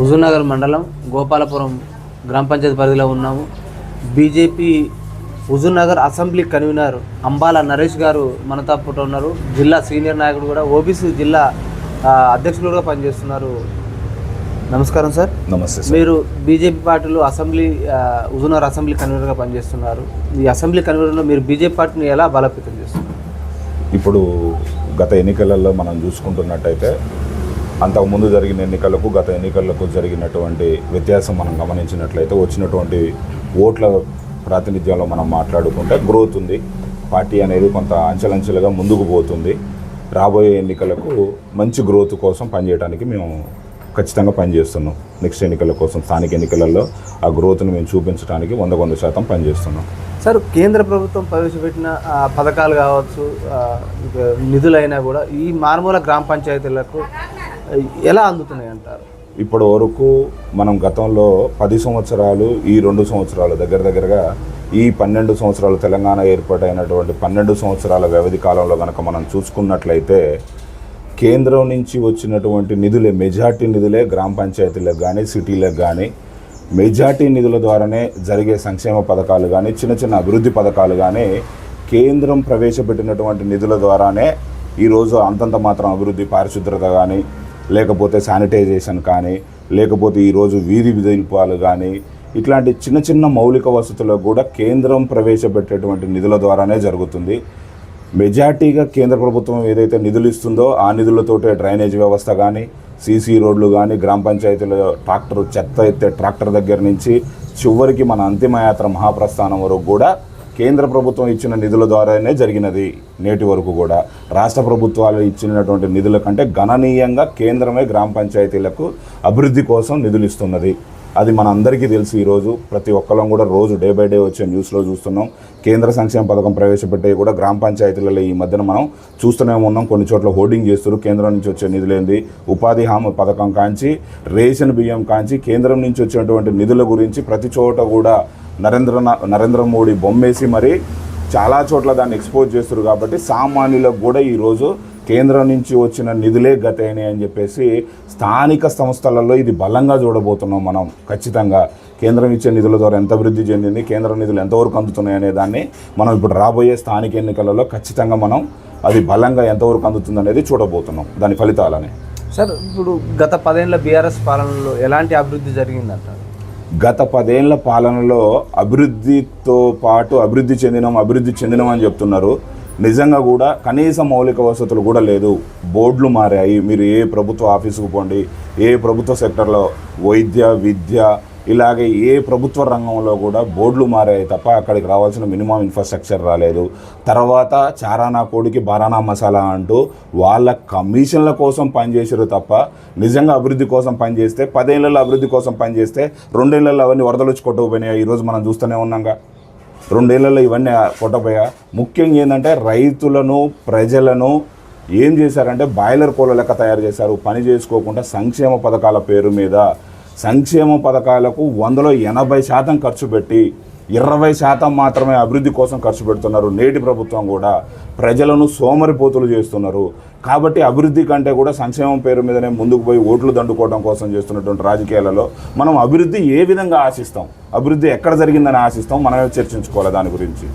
హుజూర్నగర్ మండలం గోపాలపురం గ్రామ పంచాయతీ పరిధిలో ఉన్నాము. BJP Huzurnagar assembly convener Ambala Naresh గారు మనతో పాటు ఉన్నారు. జిల్లా సీనియర్ నాయకుడు కూడా ఓబీసీ జిల్లా అధ్యక్షులుగా పనిచేస్తున్నారు. నమస్కారం సార్. నమస్తే మీరు బీజేపీ పార్టీలో అసెంబ్లీ హుజూర్నగర్ అసెంబ్లీ కన్వీనర్గా పనిచేస్తున్నారు. ఈ అసెంబ్లీ కన్వీనర్లో మీరు బీజేపీ పార్టీని ఎలా బలోపేతం చేస్తున్నారు? ఇప్పుడు గత ఎన్నికలలో మనం చూసుకుంటున్నట్టయితే అంతకుముందు జరిగిన ఎన్నికలకు గత ఎన్నికలకు జరిగినటువంటి వ్యత్యాసం మనం గమనించినట్లయితే వచ్చినటువంటి ఓట్ల ప్రాతినిధ్యంలో మనం మాట్లాడుకుంటే గ్రోత్ ఉంది. పార్టీ అనేది కొంత అంచెలంచెలుగా ముందుకు పోతుంది. రాబోయే ఎన్నికలకు మంచి గ్రోత్ కోసం పనిచేయడానికి మేము ఖచ్చితంగా పనిచేస్తున్నాం. నెక్స్ట్ ఎన్నికల కోసం స్థానిక ఎన్నికలలో ఆ గ్రోత్ను మేము చూపించడానికి వంద వంద శాతం పనిచేస్తున్నాం. సార్ కేంద్ర ప్రభుత్వం ప్రవేశపెట్టిన పథకాలు కావచ్చు నిధులైనా కూడా ఈ మారుమూల గ్రామ పంచాయతీలకు ఎలా అందుతున్నాయి అంటారు? ఇప్పటి వరకు మనం గతంలో పది సంవత్సరాలు ఈ రెండు సంవత్సరాలు దగ్గర దగ్గరగా ఈ పన్నెండు సంవత్సరాలు తెలంగాణ ఏర్పాటైనటువంటి పన్నెండు సంవత్సరాల వ్యవధి కాలంలో కనుక మనం చూసుకున్నట్లయితే కేంద్రం నుంచి వచ్చినటువంటి నిధులే మెజార్టీ నిధులే గ్రామ పంచాయతీలకు కానీ సిటీలకు కానీ మెజార్టీ నిధుల ద్వారానే జరిగే సంక్షేమ పథకాలు కానీ చిన్న చిన్న అభివృద్ధి పథకాలు కానీ కేంద్రం ప్రవేశపెట్టినటువంటి నిధుల ద్వారానే ఈరోజు అంతంత మాత్రం అభివృద్ధి పారిశుద్ధ్రత కానీ లేకపోతే శానిటైజేషన్ కానీ లేకపోతే ఈరోజు వీధి విధింపాలు కానీ ఇట్లాంటి చిన్న చిన్న మౌలిక వసతులకు కూడా కేంద్రం ప్రవేశపెట్టేటువంటి నిధుల ద్వారానే జరుగుతుంది. మెజార్టీగా కేంద్ర ప్రభుత్వం ఏదైతే నిధులు ఇస్తుందో ఆ నిధులతోటే డ్రైనేజ్ వ్యవస్థ కానీ సీసీ రోడ్లు కానీ గ్రామ పంచాయతీల ట్రాక్టర్ చెత్త ఎత్తే ట్రాక్టర్ దగ్గర నుంచి చివరికి మన అంతిమయాత్ర మహాప్రస్థానం వరకు కూడా కేంద్ర ప్రభుత్వం ఇచ్చిన నిధుల ద్వారానే జరిగినది నేటి వరకు కూడా. రాష్ట్ర ప్రభుత్వాలు ఇచ్చినటువంటి నిధుల కంటే గణనీయంగా కేంద్రమే గ్రామ పంచాయతీలకు అభివృద్ధి కోసం నిధులు ఇస్తున్నది. అది మన అందరికీ తెలుసు ఈరోజు. ప్రతి ఒక్కరం కూడా రోజు డే బై డే వచ్చే న్యూస్లో చూస్తున్నాం. కేంద్ర సంక్షేమ పథకం ప్రవేశపెట్టే కూడా గ్రామ పంచాయతీలలో ఈ మధ్యన మనం చూస్తూనే ఉన్నాం. కొన్ని చోట్ల హోర్డింగ్ చేస్తారు కేంద్రం నుంచి వచ్చే నిధులేంది ఉపాధి హామీ పథకం కాంచి రేషన్ బియ్యం కాంచి కేంద్రం నుంచి వచ్చేటువంటి నిధుల గురించి ప్రతి చోట కూడా నరేంద్ర నరేంద్ర మోడీ బొమ్మేసి మరి చాలా చోట్ల దాన్ని ఎక్స్పోజ్ చేస్తారు కాబట్టి సామాన్యులకు కూడా ఈరోజు కేంద్రం నుంచి వచ్చిన నిధులే గతైనాయి అని చెప్పేసి స్థానిక సంస్థలలో ఇది బలంగా చూడబోతున్నాం మనం. ఖచ్చితంగా కేంద్రం ఇచ్చే నిధుల ద్వారా ఎంత అభివృద్ధి చెందింది కేంద్ర నిధులు ఎంతవరకు అందుతున్నాయి అనే దాన్ని మనం ఇప్పుడు రాబోయే స్థానిక ఎన్నికలలో ఖచ్చితంగా మనం అది బలంగా ఎంతవరకు అందుతుంది అనేది చూడబోతున్నాం. దాని ఫలితాలని. సార్ ఇప్పుడు గత పదేళ్ళ బీఆర్ఎస్ పాలనలో ఎలాంటి అభివృద్ధి జరిగిందంటారు? గత పదేళ్ళ పాలనలో అభివృద్ధితో పాటు అభివృద్ధి చెందినాం అభివృద్ధి చెందినాం అని చెప్తున్నారు. నిజంగా కూడా కనీస మౌలిక వసతులు కూడా లేదు. బోర్డులు మారాయి. మీరు ఏ ప్రభుత్వ ఆఫీసుకు పోండి ఏ ప్రభుత్వ సెక్టర్లో వైద్య విద్య ఇలాగే ఏ ప్రభుత్వ రంగంలో కూడా బోర్డులు మారాయి తప్ప అక్కడికి రావాల్సిన మినిమం ఇన్ఫ్రాస్ట్రక్చర్ రాలేదు. తర్వాత చారానా కోడికి బారానా మసాలా అంటూ వాళ్ళ కమిషన్ల కోసం పనిచేసారు తప్ప నిజంగా అభివృద్ధి కోసం పనిచేస్తే పదేళ్ళలో అభివృద్ధి కోసం పనిచేస్తే రెండేళ్ళలో అవన్నీ వరదలు వచ్చి కొట్టుకుపోయినాయి? ఈరోజు మనం చూస్తూనే ఉన్నాంగా. రెండేళ్ళలో ఇవన్నీ కొట్టపోయా ముఖ్యంగా ఏంటంటే రైతులను ప్రజలను ఏం చేశారంటే బాయిలర్ కోళ్ళ లెక్క తయారు చేశారు. పని చేసుకోకుండా సంక్షేమ పథకాల పేరు మీద. సంక్షేమ పథకాలకు వందలో ఎనభై శాతం ఖర్చు పెట్టి ఇరవై శాతం మాత్రమే అభివృద్ధి కోసం ఖర్చు పెడుతున్నారు. నేటి ప్రభుత్వం కూడా ప్రజలను సోమరిపోతులు చేస్తున్నారు. కాబట్టి అభివృద్ధి కంటే కూడా సంక్షేమం పేరు మీదనే ముందుకు పోయి ఓట్లు దండుకోవడం కోసం చేస్తున్నటువంటి రాజకీయాలలో మనం అభివృద్ధి ఏ విధంగా ఆశిస్తాం? అభివృద్ధి ఎక్కడ జరిగిందని ఆశిస్తాం? మనమే చర్చించుకోవాలి దాని గురించి.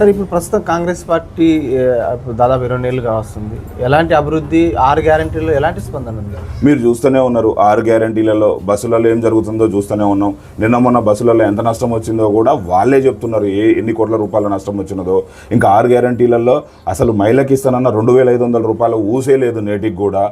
సార్ ఇప్పుడు ప్రస్తుతం కాంగ్రెస్ పార్టీ దాదాపు ఇరవై ఏళ్ళుగా వస్తుంది. ఎలాంటి అభివృద్ధి ఆరు గ్యారంటీలో ఎలాంటి స్పందన ఉంది? మీరు చూస్తూనే ఉన్నారు ఆరు గ్యారంటీలలో బస్సులలో ఏం జరుగుతుందో చూస్తూనే ఉన్నాం. నిన్న మొన్న బస్సులలో ఎంత నష్టం వచ్చిందో కూడా వాళ్ళే చెప్తున్నారు ఏ ఎన్ని కోట్ల రూపాయల నష్టం వచ్చినదో. ఇంకా ఆరు గ్యారంటీలలో అసలు మహిళకి ఇస్తానన్న రెండు వేల ఐదు వందల రూపాయలు ఊసే లేదు నేటికి కూడా.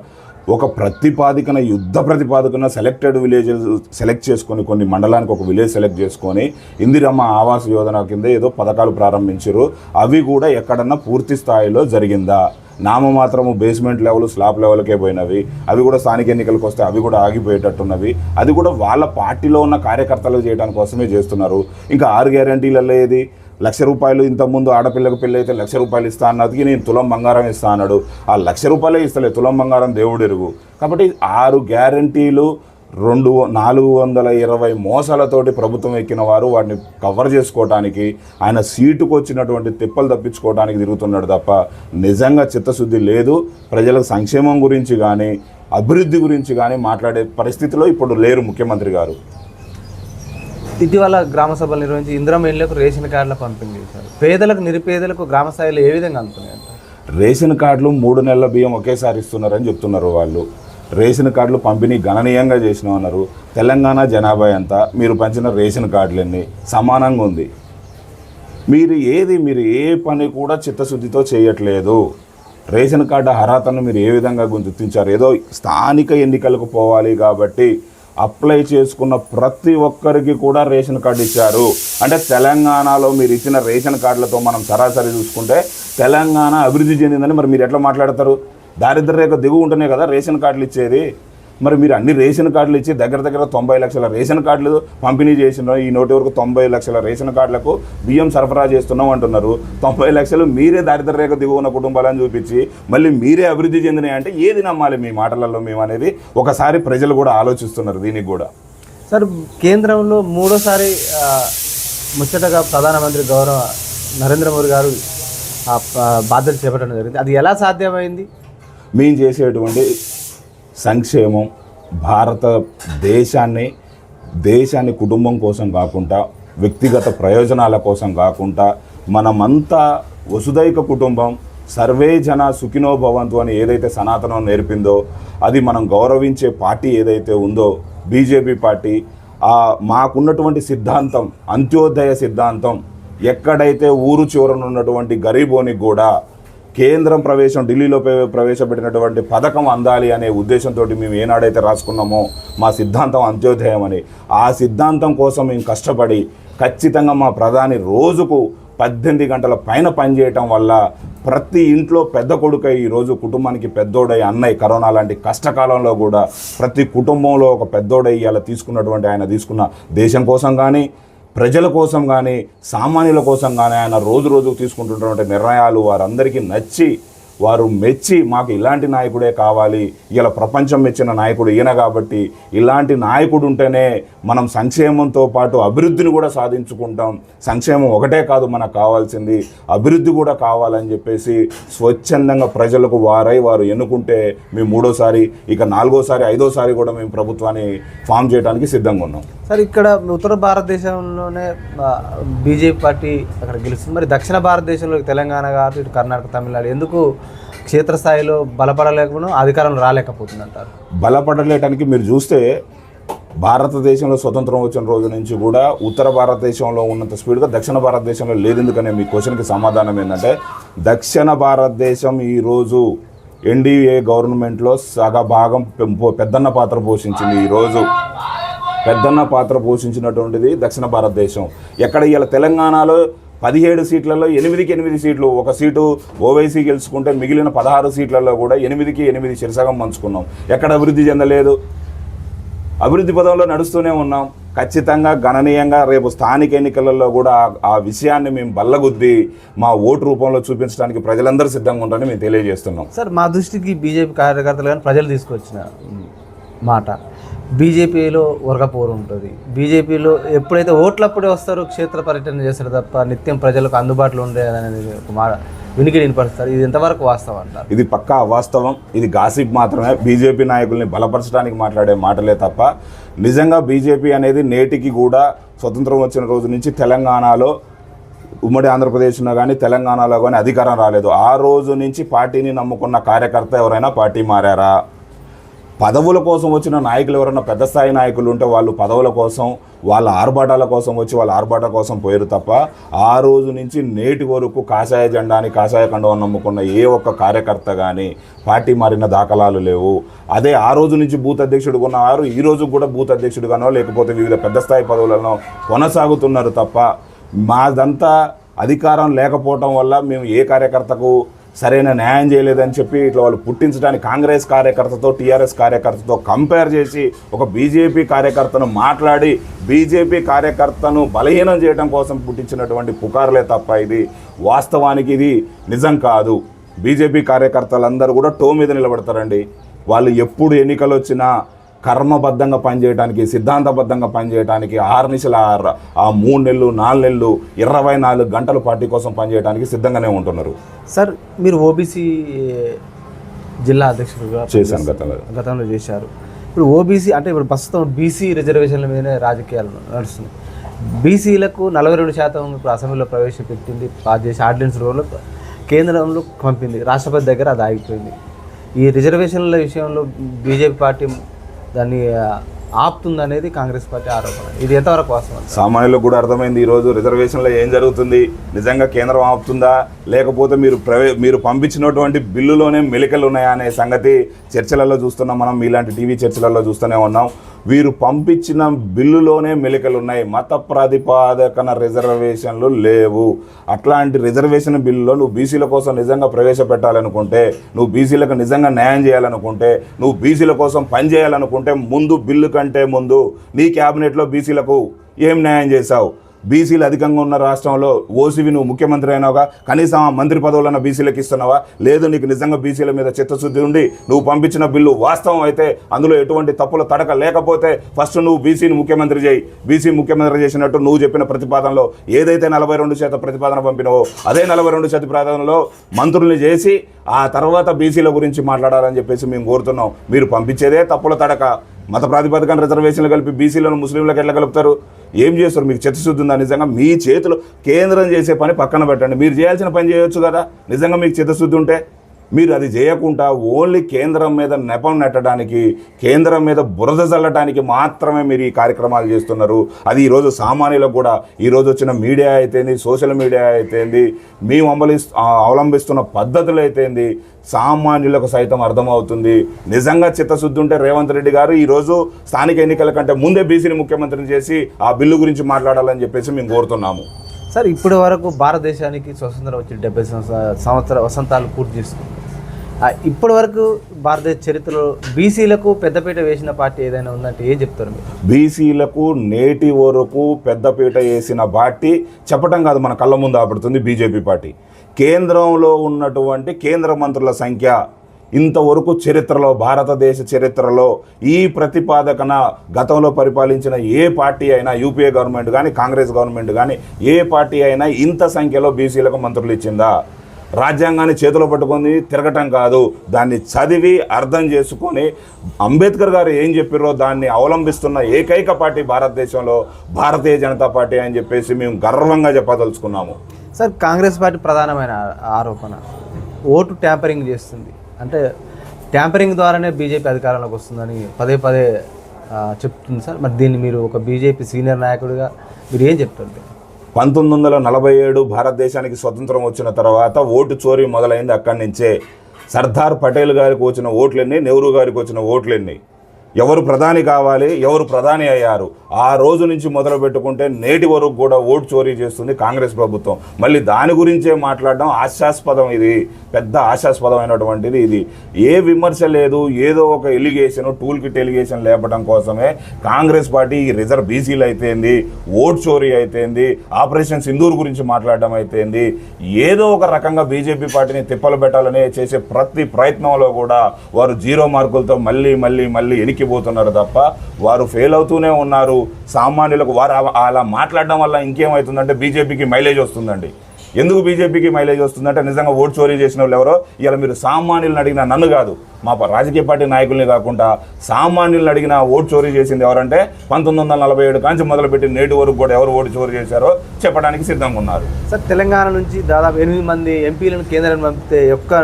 ఒక ప్రతిపాదికన యుద్ధ ప్రతిపాదికన సెలెక్టెడ్ విలేజెస్ సెలెక్ట్ చేసుకొని కొన్ని మండలానికి ఒక విలేజ్ సెలెక్ట్ చేసుకొని ఇందిరమ్మ ఆవాస్ యోజన కింద ఏదో పథకాలు ప్రారంభించారు అవి కూడా ఎక్కడన్నా పూర్తి స్థాయిలో జరిగిందా? నామమాత్రము బేస్మెంట్ లెవెల్ స్లాబ్ లెవెల్కే పోయినవి. అవి కూడా స్థానిక ఎన్నికలకు వస్తే అవి కూడా ఆగిపోయేటట్టున్నవి. అది కూడా వాళ్ళ పార్టీలో ఉన్న కార్యకర్తలు చేయడానికి కోసమే చేస్తున్నారు. ఇంకా ఆరు గ్యారంటీలలో ఏది? లక్ష రూపాయలు ఇంతకుముందు ఆడపిల్లకు పెళ్ళి అయితే లక్ష రూపాయలు ఇస్తా అన్నదికి నేను తులం బంగారం ఇస్తా అన్నాడు. ఆ లక్ష రూపాయలే ఇస్తలే తులం బంగారం దేవుడు ఎరుగు. కాబట్టి ఆరు గ్యారంటీలు రెండు నాలుగు వందల ఇరవై మోసాలతోటి ప్రభుత్వం ఎక్కిన వారు వాటిని కవర్ చేసుకోవడానికి ఆయన సీటుకు వచ్చినటువంటి తిప్పలు తప్పించుకోవడానికి తిరుగుతున్నాడు తప్ప నిజంగా చిత్తశుద్ధి లేదు. ప్రజలకు సంక్షేమం గురించి కానీ అభివృద్ధి గురించి కానీ మాట్లాడే పరిస్థితిలో ఇప్పుడు లేరు ముఖ్యమంత్రి గారు. ఇటీవల గ్రామ సభలు నిర్వహించి ఇందిరం రేషన్ కార్డుల పంపిణీ చేశారు. పేదలకు నిరుపేదలకు గ్రామ స్థాయిలో ఏ విధంగా అందుతున్నాయి రేషన్ కార్డులు మూడు నెలల బియ్యం ఒకేసారి ఇస్తున్నారని చెప్తున్నారు వాళ్ళు. రేషన్ కార్డులు పంపిణీ గణనీయంగా చేసినామన్నారు తెలంగాణ జనాభా ఎంత? మీరు పంచిన రేషన్ కార్డులన్నీ సమానంగా ఉంది. మీరు ఏది మీరు ఏ పని కూడా చిత్తశుద్ధితో చేయట్లేదు. రేషన్ కార్డు అర్హతను మీరు ఏ విధంగా గుర్తించారు? ఏదో స్థానిక ఎన్నికలకు పోవాలి కాబట్టి అప్లై చేసుకున్న ప్రతి ఒక్కరికి కూడా రేషన్ కార్డు ఇచ్చారు. అంటే తెలంగాణలో మీరు ఇచ్చిన రేషన్ కార్డులతో మనం సరాసరి చూసుకుంటే తెలంగాణ అభివృద్ధి చెందిందని మరి మీరు ఎట్లా మాట్లాడతారు? దారిద్ర్య రేఖ దిగువ ఉంటేనే కదా రేషన్ కార్డులు ఇచ్చేది. మరి మీరు అన్ని రేషన్ కార్డులు ఇచ్చి దగ్గర దగ్గర తొంభై లక్షల రేషన్ కార్డులు పంపిణీ చేసిన ఈ నోటి వరకు తొంభై లక్షల రేషన్ కార్డులకు బియ్యం సరఫరా చేస్తున్నాం అంటున్నారు. తొంభై లక్షలు మీరే దారిద్ర్య రేఖ దిగువ ఉన్న కుటుంబాలను చూపించి మళ్ళీ మీరే అభివృద్ధి చెందినాయి అంటే ఏది నమ్మాలి మీ మాటలలో మేము అనేది ఒకసారి ప్రజలు కూడా ఆలోచిస్తున్నారు దీనికి కూడా. సార్ కేంద్రంలో మూడోసారి ముచ్చటగా ప్రధానమంత్రి గౌరవ నరేంద్ర మోదీ గారు బాధ్యతలు చేపట్టడం జరిగింది. అది ఎలా సాధ్యమైంది? మేము చేసేటువంటి సంక్షేమం భారతదేశాన్ని దేశాన్ని కుటుంబం కోసం కాకుండా వ్యక్తిగత ప్రయోజనాల కోసం కాకుండా మనమంతా వసుదైక కుటుంబం సర్వే జన సుఖినో భవంతు అని ఏదైతే సనాతనం నేర్పిందో అది మనం గౌరవించే పార్టీ ఏదైతే ఉందో బీజేపీ పార్టీ ఆ మాకున్నటువంటి సిద్ధాంతం అంత్యోదయ సిద్ధాంతం ఎక్కడైతే ఊరు చివరన ఉన్నటువంటి గరీబోనికి కూడా కేంద్రం ప్రవేశం ఢిల్లీలో ప్రవేశపెట్టినటువంటి పథకం అందాలి అనే ఉద్దేశంతో మేము ఏనాడైతే రాసుకున్నామో మా సిద్ధాంతం అంత్యోదయం అని ఆ సిద్ధాంతం కోసం మేము కష్టపడి ఖచ్చితంగా మా ప్రధాని రోజుకు పద్దెనిమిది గంటల పైన పనిచేయటం వల్ల ప్రతి ఇంట్లో పెద్ద కొడుకై ఈరోజు కుటుంబానికి పెద్దోడై అన్నయ్య కరోనా లాంటి కష్టకాలంలో కూడా ప్రతి కుటుంబంలో ఒక పెద్దోడై ఇలా తీసుకున్నటువంటి ఆయన తీసుకున్న దేశం కోసం కానీ ప్రజల కోసం కానీ సామాన్యుల కోసం కానీ ఆయన రోజు రోజుకు తీసుకుంటున్నటువంటి నిర్ణయాలు వారందరికీ నచ్చి వారు మెచ్చి మాకు ఇలాంటి నాయకుడే కావాలి ఇలా ప్రపంచం మెచ్చిన నాయకుడు ఈయన కాబట్టి ఇలాంటి నాయకుడు ఉంటేనే మనం సంక్షేమంతో పాటు అభివృద్ధిని కూడా సాధించుకుంటాం. సంక్షేమం ఒకటే కాదు మనకు కావాల్సింది అభివృద్ధి కూడా కావాలని చెప్పేసి స్వచ్ఛందంగా ప్రజలకు వారై వారు ఎన్నుకుంటే మేము మూడోసారి ఇక నాలుగోసారి ఐదోసారి కూడా మేము ప్రభుత్వాన్ని ఫామ్ చేయడానికి సిద్ధంగా ఉన్నాం. సార్ ఇక్కడ ఉత్తర భారతదేశంలోనే బీజేపీ పార్టీ అక్కడ గెలుస్తుంది. మరి దక్షిణ భారతదేశంలో తెలంగాణ కాదు ఇటు కర్ణాటక తమిళనాడు. ఎందుకు క్షేత్రస్థాయిలో బలపడలేకపోవడం అధికారంలో రాలేకపోతుంది అంటారు బలపడలేటానికి మీరు చూస్తే భారతదేశంలో స్వతంత్రం వచ్చిన రోజు నుంచి కూడా ఉత్తర భారతదేశంలో ఉన్నంత స్పీడ్గా దక్షిణ భారతదేశంలో లేదు ఎందుకనే మీ క్వశ్చన్కి సమాధానం ఏంటంటే దక్షిణ భారతదేశం ఈరోజు ఎన్డీఏ గవర్నమెంట్లో సగ భాగం పెద్దన్న పాత్ర పోషించింది ఈరోజు పెద్దన్న పాత్ర పోషించినటువంటిది దక్షిణ భారతదేశం. ఎక్కడ ఇలా తెలంగాణలో పదిహేడు సీట్లలో ఎనిమిదికి ఎనిమిది సీట్లు ఒక సీటు ఓవైసీ గెలుచుకుంటే మిగిలిన పదహారు సీట్లలో కూడా ఎనిమిదికి ఎనిమిది చిరసగం పంచుకున్నాం. ఎక్కడ అభివృద్ధి చెందలేదు? అభివృద్ధి పదంలో నడుస్తూనే ఉన్నాం. ఖచ్చితంగా గణనీయంగా రేపు స్థానిక ఎన్నికలలో కూడా ఆ- విషయాన్ని మేము బల్లగుద్ది మా ఓటు రూపంలో చూపించడానికి ప్రజలందరూ సిద్ధంగా ఉంటారని మేము తెలియజేస్తున్నాం. సార్ మా దృష్టికి బీజేపీ కార్యకర్తలు కానీ ప్రజలు తీసుకొచ్చిన మాట. బీజేపీలో వర్గపోరు ఉంటుంది. బీజేపీలో ఎప్పుడైతే ఓట్లప్పుడే వస్తారో క్షేత్ర పర్యటన చేస్తారు తప్ప నిత్యం ప్రజలకు అందుబాటులో ఉండేదనేది ఒక మాట వినికి వినపరుస్తారు. ఇది ఎంతవరకు వాస్తవం అంటారు? ఇది పక్కా వాస్తవం ఇది గాసిప్ మాత్రమే. బీజేపీ నాయకుల్ని బలపరచడానికి మాట్లాడే మాటలే తప్ప నిజంగా బీజేపీ అనేది నేటికి కూడా స్వతంత్రం వచ్చిన రోజు నుంచి తెలంగాణలో ఉమ్మడి ఆంధ్రప్రదేశ్లో కానీ తెలంగాణలో కానీ అధికారం రాలేదు. ఆ రోజు నుంచి పార్టీని నమ్ముకున్న కార్యకర్త ఎవరైనా పార్టీ మారారా? పదవుల కోసం వచ్చిన నాయకులు ఎవరైనా పెద్ద స్థాయి నాయకులు ఉంటే వాళ్ళు పదవుల కోసం వాళ్ళ ఆర్భాటాల కోసం వచ్చి వాళ్ళ ఆర్భాటాల కోసం పోయారు తప్ప ఆ రోజు నుంచి నేటి వరకు కాషాయ జెండాని కాషాయ కండవం నమ్ముకున్న ఏ ఒక్క కార్యకర్త కానీ పార్టీ మారిన దాఖలాలు లేవు. అదే ఆ రోజు నుంచి బూత్ అధ్యక్షుడు ఉన్నవారు ఈ రోజు కూడా బూత్ అధ్యక్షుడుగానో లేకపోతే వివిధ పెద్ద స్థాయి పదవులను కొనసాగుతున్నారు తప్ప మాదంతా అధికారం లేకపోవటం వల్ల మేము ఏ కార్యకర్తకు సరైన న్యాయం చేయలేదని చెప్పి ఇట్లా వాళ్ళు పుట్టించడానికి కాంగ్రెస్ కార్యకర్తతో టీఆర్ఎస్ కార్యకర్తతో కంపేర్ చేసి ఒక బీజేపీ కార్యకర్తను మాట్లాడి బీజేపీ కార్యకర్తను బలహీనం చేయడం కోసం పుట్టించినటువంటి పుకార్లే తప్ప ఇది వాస్తవానికి ఇది నిజం కాదు. బీజేపీ కార్యకర్తలందరూ కూడా టో మీద నిలబడతారండి. వాళ్ళు ఎప్పుడు ఎన్నికలు వచ్చినా కర్మబద్ధంగా పనిచేయడానికి సిద్ధాంతబద్ధంగా పనిచేయడానికి ఆరు ఆరు- ఆ మూడు నెలలు నాలుగు నెలలు ఇరవై నాలుగు గంటలు పార్టీ కోసం పనిచేయడానికి సిద్ధంగానే ఉంటున్నారు. సార్ మీరు ఓబీసీ జిల్లా అధ్యక్షుడిగా చేశాను గతంలో. గతంలో చేశారు. ఇప్పుడు ఓబీసీ అంటే ఇప్పుడు ప్రస్తుతం బీసీ రిజర్వేషన్ల మీదనే రాజకీయాలు నడుస్తున్నాయి. బీసీలకు నలభై రెండు శాతం ఇప్పుడు అసెంబ్లీలో ప్రవేశపెట్టింది పాస్ చేసి ఆర్డినెన్స్ రూల్లో కేంద్రంలో పంపింది. రాష్ట్రపతి దగ్గర అది ఆగిపోయింది. ఈ రిజర్వేషన్ల విషయంలో బీజేపీ పార్టీ దాన్ని ఆ, ఆపుతుందనేది కాంగ్రెస్ పార్టీ ఆరోపణ. ఇది ఎంతవరకు వాస్తవం సామాన్యులకు కూడా అర్థమైంది. ఈరోజు రిజర్వేషన్లో ఏం జరుగుతుంది? నిజంగా కేంద్రం ఆపుతుందా? లేకపోతే మీరు ప్రవే మీరు పంపించినటువంటి బిల్లులోనే మెలికలు ఉన్నాయా అనే సంగతి చర్చలలో చూస్తున్నాం మనం. ఇలాంటి టీవీ చర్చలలో చూస్తూనే ఉన్నాం. వీరు పంపించిన బిల్లులోనే మెలికలు ఉన్నాయి. మత ప్రాతిపాదకన రిజర్వేషన్లు లేవు. అట్లాంటి రిజర్వేషన్ బిల్లులో నువ్వు బీసీల కోసం నిజంగా ప్రవేశపెట్టాలనుకుంటే నువ్వు బీసీలకు నిజంగా న్యాయం చేయాలనుకుంటే నువ్వు బీసీల కోసం పనిచేయాలనుకుంటే ముందు బిల్లు కంటే ముందు నీ క్యాబినెట్లో బీసీలకు ఏం న్యాయం చేశావు? బీసీలు అధికంగా ఉన్న రాష్ట్రంలో ఓసీవి నువ్వు ముఖ్యమంత్రి అయినావుగా? కనీసం ఆ మంత్రి పదవులన్న బీసీలకు ఇస్తున్నావా? లేదు నీకు నిజంగా బీసీల మీద చిత్తశుద్ధి ఉండి నువ్వు పంపించిన బిల్లు వాస్తవం అయితే అందులో ఎటువంటి తప్పుల తడక లేకపోతే ఫస్ట్ నువ్వు బీసీని ముఖ్యమంత్రి చేయి. బీసీ ముఖ్యమంత్రి చేసినట్టు నువ్వు చెప్పిన ప్రతిపాదనలో ఏదైతే నలభై రెండు శాతం ప్రతిపాదన పంపినవో అదే నలభై రెండు శాతం ప్రతిపాదనలో మంత్రుల్ని చేసి ఆ తర్వాత బీసీల గురించి మాట్లాడాలని చెప్పేసి మేము కోరుతున్నాం. మీరు పంపించేదే తప్పుల తడక. మత ప్రాతిపదికన రిజర్వేషన్లు కలిపి బీసీలను ముస్లింలకు ఎట్లా కలుపుతారు? ఏం చేస్తారు? మీకు చిత్తశుద్ధి ఉందా? నిజంగా మీ చేతిలో కేంద్రం చేసే పని పక్కన పెట్టండి. మీరు చేయాల్సిన పని చేయొచ్చు కదా? నిజంగా మీకు చిత్తశుద్ధి ఉంటే మీరు అది చేయకుండా ఓన్లీ కేంద్రం మీద నెపం నెట్టడానికి కేంద్రం మీద బురద చల్లడానికి మాత్రమే మీరు ఈ కార్యక్రమాలు చేస్తున్నారు. అది ఈరోజు సామాన్యులకు కూడా ఈరోజు వచ్చిన మీడియా అయితేంది సోషల్ మీడియా అయితేంది మేము అమలు అవలంబిస్తున్న పద్ధతులు అయితేంది సామాన్యులకు సైతం అర్థమవుతుంది. నిజంగా చిత్తశుద్ధి ఉంటే రేవంత్ రెడ్డి గారు ఈరోజు స్థానిక ఎన్నికల కంటే ముందే బీసీని ముఖ్యమంత్రిని చేసి ఆ బిల్లు గురించి మాట్లాడాలని చెప్పేసి మేము కోరుతున్నాము. సార్ ఇప్పటి వరకు భారతదేశానికి స్వతంత్రం వచ్చి డెబ్బై సంవత్సర వసంతాలు పూర్తి చేసుకుంది. ఇప్పటి వరకు భారతదేశ చరిత్రలో బీసీలకు పెద్దపీట వేసిన పార్టీ ఏదైనా ఉందంటే ఏం చెప్తారు మీరు? బీసీలకు నేటి వరకు పెద్దపీట వేసిన పార్టీ చెప్పటం కాదు మన కళ్ళ ముందు ఆపడుతుంది బీజేపీ పార్టీ. కేంద్రంలో ఉన్నటువంటి కేంద్ర మంత్రుల సంఖ్య ఇంతవరకు చరిత్రలో భారతదేశ చరిత్రలో ఈ ప్రతిపాదకన గతంలో పరిపాలించిన ఏ పార్టీ అయినా యూపీఏ గవర్నమెంట్ కానీ కాంగ్రెస్ గవర్నమెంట్ కానీ ఏ పార్టీ అయినా ఇంత సంఖ్యలో బీసీలకు మంత్రులు ఇచ్చిందా? రాజ్యాంగాన్ని చేతిలో పట్టుకొని తిరగటం కాదు. దాన్ని చదివి అర్థం చేసుకొని అంబేద్కర్ గారు ఏం చెప్పారో దాన్ని అవలంబిస్తున్న ఏకైక పార్టీ భారతదేశంలో భారతీయ జనతా పార్టీ అని చెప్పేసి మేము గర్వంగా చెప్పదలుచుకున్నాము. సార్ కాంగ్రెస్ పార్టీ ప్రధానమైన ఆరోపణ. ఓటు ట్యాంపరింగ్ చేస్తుంది. అంటే ట్యాంపరింగ్ ద్వారానే బీజేపీ అధికారంలోకి వస్తుందని పదే పదే చెప్తుంది సార్. మరి దీన్ని మీరు ఒక బీజేపీ సీనియర్ నాయకుడిగా మీరు ఏం చెప్తారు? పంతొమ్మిది వందల నలభై ఏడు భారతదేశానికి స్వతంత్రం వచ్చిన తర్వాత ఓటు చోరీ మొదలైంది అక్కడి నుంచే. సర్దార్ పటేల్ గారికి వచ్చిన ఓట్లెన్ని నెహ్రూ గారికి వచ్చిన ఓట్లెన్ని. ఎవరు ప్రధాని కావాలి ఎవరు ప్రధాని అయ్యారు ఆ రోజు నుంచి మొదలు పెట్టుకుంటే నేటి వరకు కూడా ఓటు చోరీ చేస్తుంది కాంగ్రెస్ ప్రభుత్వం. మళ్ళీ దాని గురించే మాట్లాడడం ఆశాస్పదం ఇది పెద్ద ఆశాస్పదమైనటువంటిది ఇది. ఏ విమర్శ లేదు ఏదో ఒక ఎలిగేషన్ టూల్ కిట్ ఎలిగేషన్ లేపడం కోసమే కాంగ్రెస్ పార్టీ ఈ రిజర్వ్ బీసీలు అయితేంది ఓట్ చోరీ అయితేంది ఆపరేషన్ సింధూర్ గురించి మాట్లాడడం అయితేంది ఏదో ఒక రకంగా బీజేపీ పార్టీని తిప్పలు పెట్టాలని చేసే ప్రతి ప్రయత్నంలో కూడా వారు జీరో మార్కులతో మళ్ళీ మళ్ళీ మళ్ళీ పోతున్నారు తప్ప వారు ఫెయిల్ అవుతూనే ఉన్నారు. సామాన్యులకు వారు అలా మాట్లాడడం వల్ల ఇంకేమవుతుందంటే బీజేపీకి మైలేజ్ వస్తుందండి. ఎందుకు బీజేపీకి మైలేజ్ వస్తుందంటే నిజంగా ఓటు చోరీ చేసిన వాళ్ళు ఎవరో? ఇలా మీరు సామాన్యులను అడిగిన నన్ను కాదు. మా రాజకీయ పార్టీ నాయకుల్ని కాకుండా సామాన్యులను అడిగిన ఓటు చోరీ చేసింది ఎవరంటే పంతొమ్మిది వందల నలభై ఏడు కాంచి మొదలుపెట్టి నేటి వరకు కూడా ఎవరు ఓటు చోరీ చేశారో చెప్పడానికి సిద్ధంగా ఉన్నారు. సార్ తెలంగాణ నుంచి దాదాపు ఎనిమిది మంది ఎంపీలను కేంద్రాన్ని పంపితే ఒక్క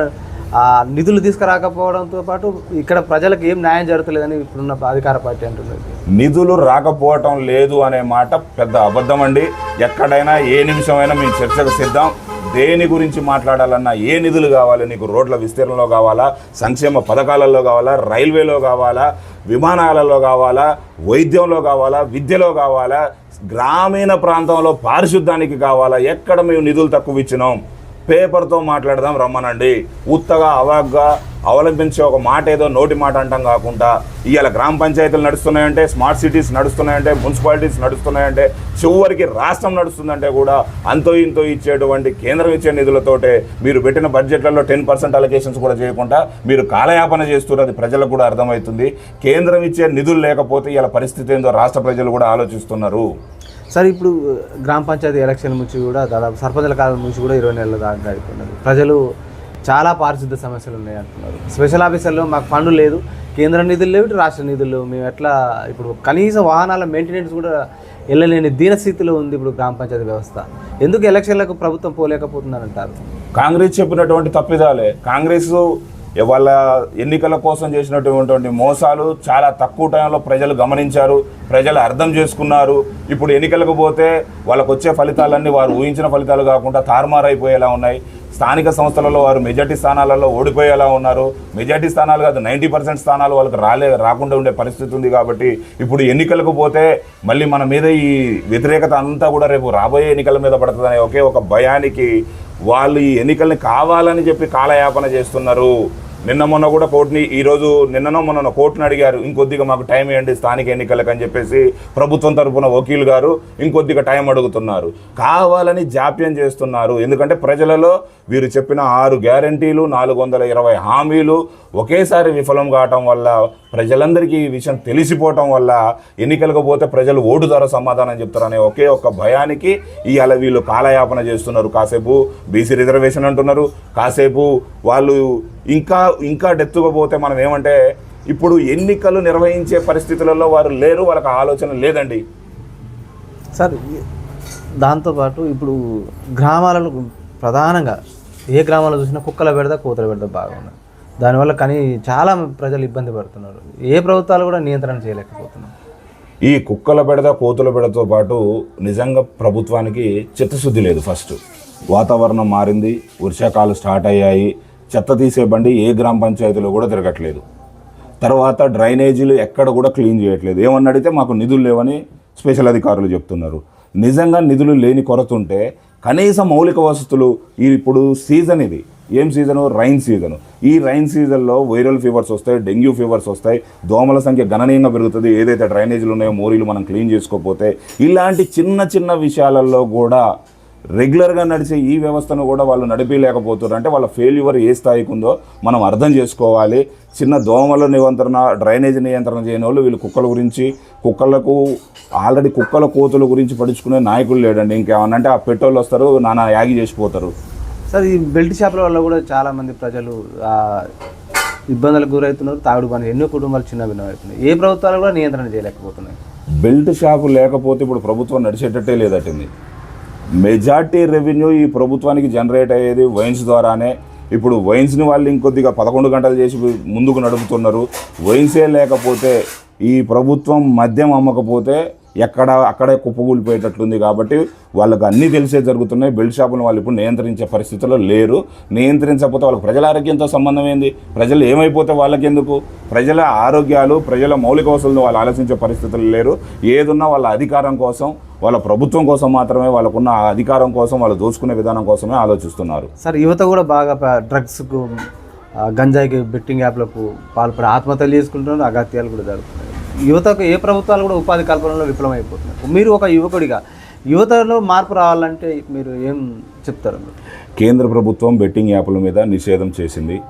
నిధులు తీసుకురాకపోవడంతో పాటు ఇక్కడ ప్రజలకు ఏం న్యాయం జరుగుతలేదని ఇప్పుడున్న అధికార పార్టీ అంటున్నారు నిధులు రాకపోవటం లేదు అనే మాట పెద్ద అబద్ధం అండి ఎక్కడైనా ఏ నిమిషమైనా మేము చర్చకు సిద్ధం. దేని గురించి మాట్లాడాలన్నా ఏ నిధులు కావాలి నీకు రోడ్ల విస్తీర్ణంలో కావాలా సంక్షేమ పథకాలలో కావాలా రైల్వేలో కావాలా విమానాలలో కావాలా వైద్యంలో కావాలా విద్యలో కావాలా గ్రామీణ ప్రాంతంలో పారిశుద్ధ్యానికి కావాలా ఎక్కడ మేము నిధులు తక్కువ ఇచ్చినాం? పేపర్తో మాట్లాడదాం రమ్మనండి. ఉత్తగా అవాగ్గా అవలంబించే ఒక మాట ఏదో నోటి మాట అంటాం కాకుండా ఇవాళ గ్రామ పంచాయతీలు నడుస్తున్నాయంటే స్మార్ట్ సిటీస్ నడుస్తున్నాయంటే మున్సిపాలిటీస్ నడుస్తున్నాయంటే చివరికి రాష్ట్రం నడుస్తుందంటే కూడా అంతో ఇంతో ఇచ్చేటువంటి కేంద్రం ఇచ్చే నిధులతోటే మీరు పెట్టిన బడ్జెట్లలో టెన్ పర్సెంట్ అలొకేషన్స్ కూడా చేయకుండా మీరు కాలయాపన చేస్తున్నది ప్రజలకు కూడా అర్థమవుతుంది. కేంద్రం ఇచ్చే నిధులు లేకపోతే ఇలా పరిస్థితి ఏందో రాష్ట్ర ప్రజలు కూడా ఆలోచిస్తున్నారు. సార్ ఇప్పుడు గ్రామ పంచాయతీ ఎలక్షన్ నుంచి కూడా దాదాపు సర్పంచుల కాలం నుంచి కూడా ఇరవై నెలల దాకా అయిపోయినది ప్రజలు చాలా పారిశుద్ధ సమస్యలు ఉన్నాయి అంటున్నారు. స్పెషల్ ఆఫీసర్లో మాకు ఫండ్ లేదు. కేంద్ర నిధులు లేవు రాష్ట్ర నిధులు మేము ఎట్లా ఇప్పుడు కనీస వాహనాల మెయింటెనెన్స్ కూడా వెళ్ళలేని దీనస్థితిలో ఉంది ఇప్పుడు గ్రామ పంచాయతీ వ్యవస్థ. ఎందుకు ఎలక్షన్లకు ప్రభుత్వం పోలేకపోతుందని కాంగ్రెస్ చెప్పినటువంటి తప్పిదాలే. కాంగ్రెస్ వాళ్ళ ఎన్నికల కోసం చేసినటువంటి మోసాలు చాలా తక్కువ టైంలో ప్రజలు గమనించారు ప్రజలు అర్థం చేసుకున్నారు. ఇప్పుడు ఎన్నికలకు పోతే వాళ్ళకు వచ్చే ఫలితాలన్నీ వారు ఊహించిన ఫలితాలు కాకుండా తారుమారైపోయేలా ఉన్నాయి. స్థానిక సంస్థలలో వారు మెజార్టీ స్థానాలలో ఓడిపోయేలా ఉన్నారు. మెజార్టీ స్థానాలు కాదు నైంటీ పర్సెంట్ స్థానాలు వాళ్ళకి రాలే రాకుండా ఉండే పరిస్థితి ఉంది కాబట్టి ఇప్పుడు ఎన్నికలకు పోతే మళ్ళీ మన మీద ఈ వ్యతిరేకత అంతా కూడా రేపు రాబోయే ఎన్నికల మీద పడుతుందనే ఒకే ఒక భయానికి వాళ్ళు ఈ ఎన్నికల్ని కావాలని చెప్పి కాలయాపన చేస్తున్నారు. నిన్న మొన్న కూడా కోర్టుని ఈరోజు నిన్ననో మొన్న కోర్టుని అడిగారు. ఇంకొద్దిగా మాకు టైం ఇవ్వండి స్థానిక ఎన్నికలకు అని చెప్పేసి ప్రభుత్వం తరపున వకీల్ గారు ఇంకొద్దిగా టైం అడుగుతున్నారు. కావాలని జాప్యం చేస్తున్నారు. ఎందుకంటే ప్రజలలో వీరు చెప్పిన ఆరు గ్యారంటీలు నాలుగు వందల ఇరవై హామీలు ఒకేసారి విఫలం కావటం వల్ల ప్రజలందరికీ ఈ విషయం తెలిసిపోవటం వల్ల ఎన్నికలకు పోతే ప్రజలు ఓటు ద్వారా సమాధానం చెప్తారనే ఒకే ఒక్క భయానికి ఇవాళ వీళ్ళు కాలయాపన చేస్తున్నారు. కాసేపు బీసీ రిజర్వేషన్ అంటున్నారు. కాసేపు వాళ్ళు ఇంకా ఇంకా డెత్తుగా పోతే మనం ఏమంటే ఇప్పుడు ఎన్నికలు నిర్వహించే పరిస్థితులలో వారు లేరు వాళ్ళకి ఆలోచన లేదండి. సార్ దాంతోపాటు ఇప్పుడు గ్రామాలలో ప్రధానంగా ఏ గ్రామాల్లో చూసినా కుక్కల పెడతా కూతల పెడతా బాగున్నాయి దానివల్ల కానీ చాలా ప్రజలు ఇబ్బంది పడుతున్నారు. ఏ ప్రభుత్వాలు కూడా నియంత్రణ చేయలేకపోతున్నారు ఈ కుక్కల బెడద కోతుల బెడతో పాటు నిజంగా ప్రభుత్వానికి చిత్తశుద్ధి లేదు ఫస్ట్. వాతావరణం మారింది వర్షాకాలు స్టార్ట్ అయ్యాయి చెత్త తీసే బండి ఏ గ్రామ పంచాయతీలో కూడా తిరగట్లేదు. తర్వాత డ్రైనేజీలు ఎక్కడ కూడా క్లీన్ చేయట్లేదు. ఏమన్నా అడిగితే మాకు నిధులు లేవని స్పెషల్ అధికారులు చెప్తున్నారు. నిజంగా నిధులు లేని కొరత ఉంటే కనీస మౌలిక వసతులు ఈ ఇప్పుడు సీజన్ ఇది. ఏం సీజను? Rain season. ఈ రైన్ సీజన్లో వైరల్ ఫీవర్స్ వస్తాయి డెంగ్యూ ఫీవర్స్ వస్తాయి దోమల సంఖ్య గణనీయంగా పెరుగుతుంది. ఏదైతే డ్రైనేజీలు ఉన్నాయో మోరీలు మనం క్లీన్ చేసుకోకపోతే ఇలాంటి చిన్న చిన్న విషయాలలో కూడా రెగ్యులర్గా నడిచే ఈ వ్యవస్థను కూడా వాళ్ళు నడిపించలేకపోతున్నారు అంటే వాళ్ళ ఫెయిల్యూర్ ఏ స్థాయికి ఉందో మనం అర్థం చేసుకోవాలి. చిన్న దోమల నియంత్రణ డ్రైనేజ్ నియంత్రణ చేయని వాళ్ళు వీళ్ళు కుక్కల గురించి కుక్కలకు ఆల్రెడీ కుక్కల కోతుల గురించి పడుచుకునే నాయకులు లేడండి. ఇంకేమన్నా అంటే ఆ పెట్రోల్ వస్తారు నానా యాగి చేసిపోతారు. సార్ ఈ బెల్ట్ షాపుల వల్ల కూడా చాలా మంది ప్రజలు ఇబ్బందులకు గురవుతున్నారు. తాగుడు పని ఎన్నో కుటుంబాలు చిన్న భిన్నం అవుతున్నాయి ఏ ప్రభుత్వాలు కూడా నియంత్రణ చేయలేకపోతున్నాయి. బెల్ట్ షాపు లేకపోతే ఇప్పుడు ప్రభుత్వం నడిచేటట్టే లేదటండి. మెజార్టీ రెవెన్యూ ఈ ప్రభుత్వానికి జనరేట్ అయ్యేది వైన్స్ ద్వారానే. ఇప్పుడు వైన్స్ని వాళ్ళు ఇంకొద్దిగా పదకొండు గంటలు చేసి ముందుకు నడుపుతున్నారు. వైన్సే లేకపోతే ఈ ప్రభుత్వం మద్యం అమ్మకపోతే ఎక్కడ అక్కడే కుప్పకూలిపోయేటట్లుంది కాబట్టి వాళ్ళకి అన్నీ తెలిసే జరుగుతున్నాయి. బెల్ట్ షాపులను వాళ్ళు ఇప్పుడు నియంత్రించే పరిస్థితుల్లో లేరు. నియంత్రించకపోతే వాళ్ళకి ప్రజల ఆరోగ్యంతో సంబంధం ఏంది? ప్రజలు ఏమైపోతే వాళ్ళకెందుకు? ప్రజల ఆరోగ్యాలు ప్రజల మౌలిక వసతులను వాళ్ళు ఆలోచించే పరిస్థితులు లేరు. ఏదున్నా వాళ్ళ అధికారం కోసం వాళ్ళ ప్రభుత్వం కోసం మాత్రమే వాళ్ళకున్న అధికారం కోసం వాళ్ళు దోచుకునే విధానం కోసమే ఆలోచిస్తున్నారు. సార్ యువత కూడా బాగా డ్రగ్స్కు గంజాయికి బెట్టింగ్ యాప్లకు పాల్పడి ఆత్మహత్యలు చేసుకుంటున్నారు అగత్యాలు కూడా జరుగుతున్నాయి. యువతకు ఏ ప్రభుత్వాలు కూడా ఉపాధి కల్పనలో విఫలమైపోతున్నారు. మీరు ఒక యువకుడిగా యువతలో మార్పు రావాలంటే మీరు ఏం చెప్తారు? కేంద్ర ప్రభుత్వం బెట్టింగ్ యాప్ల మీద నిషేధం చేసింది.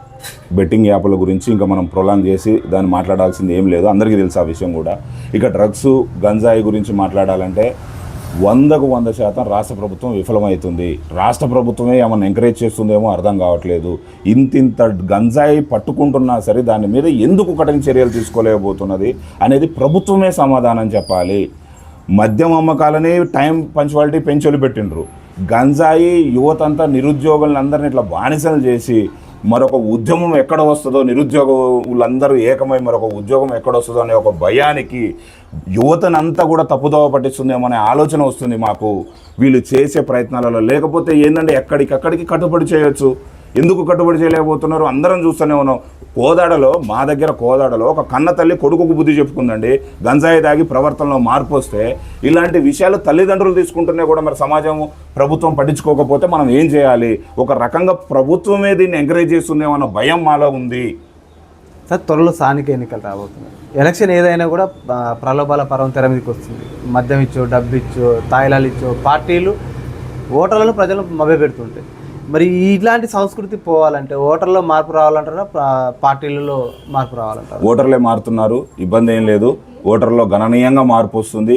బెట్టింగ్ యాప్ల గురించి ఇంకా మనం ప్రొలాంగ్ చేసి దాన్ని మాట్లాడాల్సింది ఏం లేదు. అందరికీ తెలుసు ఆ విషయం కూడా. ఇక డ్రగ్స్ గంజాయి గురించి మాట్లాడాలంటే వందకు వంద శాతం రాష్ట్ర ప్రభుత్వం విఫలమవుతుంది రాష్ట్ర ప్రభుత్వమే ఏమన్నా ఎంకరేజ్ చేస్తుందేమో అర్థం కావట్లేదు. ఇంతింత గంజాయి పట్టుకుంటున్నా సరే దాని మీద ఎందుకు కఠిన చర్యలు తీసుకోలేకపోతున్నది అనేది ప్రభుత్వమే సమాధానం చెప్పాలి. మద్యం అమ్మకాలని టైం పంచువాలిటీ పెంచొలి పెట్టిండ్రు. గంజాయి యువతంతా నిరుద్యోగులను అందరిని ఇట్లా బానిసలు చేసి మరొక ఉద్యమం ఎక్కడ వస్తుందో నిరుద్యోగులందరూ ఏకమై మరొక ఉద్యోగం ఎక్కడ వస్తుందో అనే ఒక భయానికి యువతనంతా కూడా తప్పుదోవ పట్టిస్తుందేమో అనే ఆలోచన వస్తుంది మాకు. వీళ్ళు చేసే ప్రయత్నాలలో లేకపోతే ఏంటంటే ఎక్కడికక్కడికి కట్టుబడి చేయొచ్చు? ఎందుకు కట్టుబడి చేయలేకపోతున్నారు? అందరం చూస్తూనే ఉన్నాం. కోదాడలో మా దగ్గర కోదాడలో ఒక కన్న తల్లి కొడుకుకు బుద్ధి చెప్పుకుందండి. గంజాయి దాగి ప్రవర్తనలో మార్పు వస్తే ఇలాంటి విషయాలు తల్లిదండ్రులు తీసుకుంటూనే కూడా మరి సమాజం ప్రభుత్వం పట్టించుకోకపోతే మనం ఏం చేయాలి? ఒక రకంగా ప్రభుత్వమే దీన్ని ఎంకరేజ్ చేస్తుందేమో అన్న భయం మాలో ఉంది. సార్ త్వరలో స్థానిక ఎన్నికలు రాబోతున్నాయి. ఎలక్షన్ ఏదైనా కూడా ప్రలోభాల పర్వం తెర మీదకి వస్తుంది. మద్యం ఇచ్చో డబ్బు ఇచ్చో తాయిలాలు ఇచ్చో పార్టీలు ఓటర్లను ప్రజలు మభ్యపెడుతుంటాయి మరి ఇట్లాంటి సంస్కృతి పోవాలంటే ఓటర్లో మార్పు రావాలంటారా పార్టీలలో మార్పు రావాలంటారా? ఓటర్లే మారుతున్నారు ఇబ్బంది ఏం లేదు. ఓటర్లో గణనీయంగా మార్పు వస్తుంది.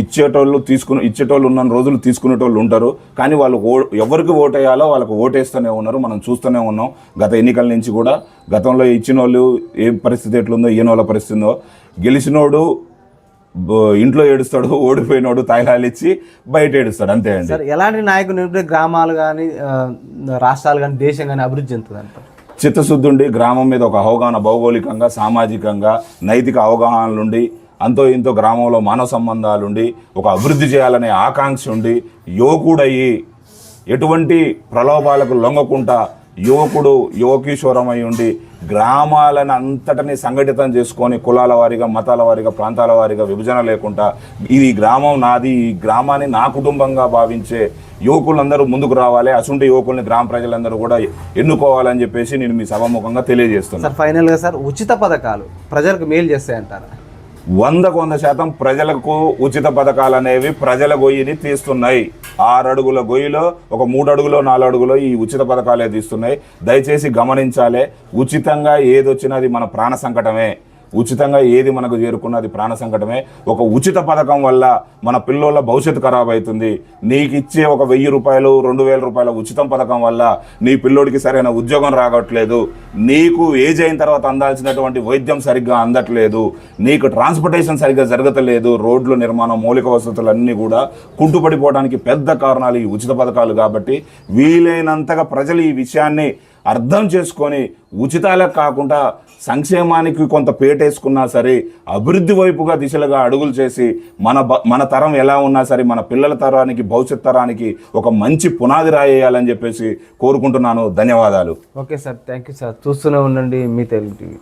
ఇచ్చేటోళ్ళు తీసుకుని ఇచ్చేటోళ్ళు ఉన్న రోజులు తీసుకునేటోళ్ళు ఉంటారు. కానీ వాళ్ళు ఓ ఎవరికి ఓటేయాలో వాళ్ళకు ఓటేస్తూనే ఉన్నారు. మనం చూస్తూనే ఉన్నాం. గత ఎన్నికల నుంచి కూడా గతంలో ఇచ్చిన వాళ్ళు ఏ పరిస్థితి ఎట్లుందో ఈయన వాళ్ళ పరిస్థితి ఉందో. గెలిచినోడు ఇంట్లో ఏడుస్తాడు ఓడిపోయినోడు తాయిలాలు ఇచ్చి బయట ఏడుస్తాడు. అంతే అండి. సార్ ఎలాంటి నింపితే గ్రామాలు కానీ రాష్ట్రాలు కానీ దేశం కానీ అభివృద్ధి చెందుతుంది అంటారు చిత్తశుద్ధి ఉండి గ్రామం మీద ఒక అవగాహన భౌగోళికంగా సామాజికంగా నైతిక అవగాహనలుండి అంతో ఇంతో గ్రామంలో మానవ సంబంధాలుండి ఒక అభివృద్ధి చేయాలనే ఆకాంక్ష ఉండి యువకుడయ్యి ఎటువంటి ప్రలోభాలకు లొంగకుండా యువకుడు యువకీశ్వరమై ఉండి గ్రామాలను అంతటిని సంఘటితం చేసుకొని కులాల వారిగా మతాల వారిగా ప్రాంతాల వారిగా విభజన లేకుండా ఇది గ్రామం నాది ఈ గ్రామాన్ని నా కుటుంబంగా భావించే యువకులందరూ ముందుకు రావాలి. అసుంటి యువకుల్ని గ్రామ ప్రజలందరూ కూడా ఎన్నుకోవాలని చెప్పేసి నేను మీ సభాముఖంగా తెలియజేస్తున్నాను. సార్ ఫైనల్గా సార్ ఉచిత పథకాలు ప్రజలకు మేలు చేస్తాయంటారా? వందకు వంద శాతం ప్రజలకు ఉచిత పథకాలు అనేవి ప్రజల గొయ్యిని తీస్తున్నాయి. ఆరు అడుగుల గొయ్యిలో ఒక మూడు అడుగులో నాలుగు అడుగులో ఈ ఉచిత పథకాలే తీస్తున్నాయి. దయచేసి గమనించాలే ఉచితంగా ఏదొచ్చినా అది మన ప్రాణ సంకటమే. ఉచితంగా ఏది మనకు చేరుకున్నది ప్రాణ సంకటమే. ఒక ఉచిత పథకం వల్ల మన పిల్లోళ్ళ భవిష్యత్తు ఖరాబ్ అవుతుంది. నీకు ఇచ్చే ఒక వెయ్యి రూపాయలు రెండు వేల రూపాయల ఉచితం పథకం వల్ల నీ పిల్లోడికి సరైన ఉద్యోగం రాగట్లేదు నీకు ఏజ్ అయిన తర్వాత అందాల్సినటువంటి వైద్యం సరిగ్గా అందట్లేదు. నీకు ట్రాన్స్పోర్టేషన్ సరిగ్గా జరగట్లేదు. రోడ్లు నిర్మాణం మౌలిక వసతులు అన్నీ కూడా కుంటుపడిపోవడానికి పెద్ద కారణాలు ఈ ఉచిత పథకాలు కాబట్టి వీలైనంతగా ప్రజలు ఈ విషయాన్ని అర్థం చేసుకొని ఉచితాలకు కాకుండా సంక్షేమానికి కొంత పేటేసుకున్నా సరే అభివృద్ధి వైపుగా దిశలుగా అడుగులు చేసి మన మన తరం ఎలా ఉన్నా సరే మన పిల్లల తరానికి భవిష్యత్ తరానికి ఒక మంచి పునాది రాయేయాలని చెప్పేసి కోరుకుంటున్నాను. ధన్యవాదాలు. Okay sir. Thank you sir. చూస్తూనే ఉండండి మీ తెలుగు టీవీ.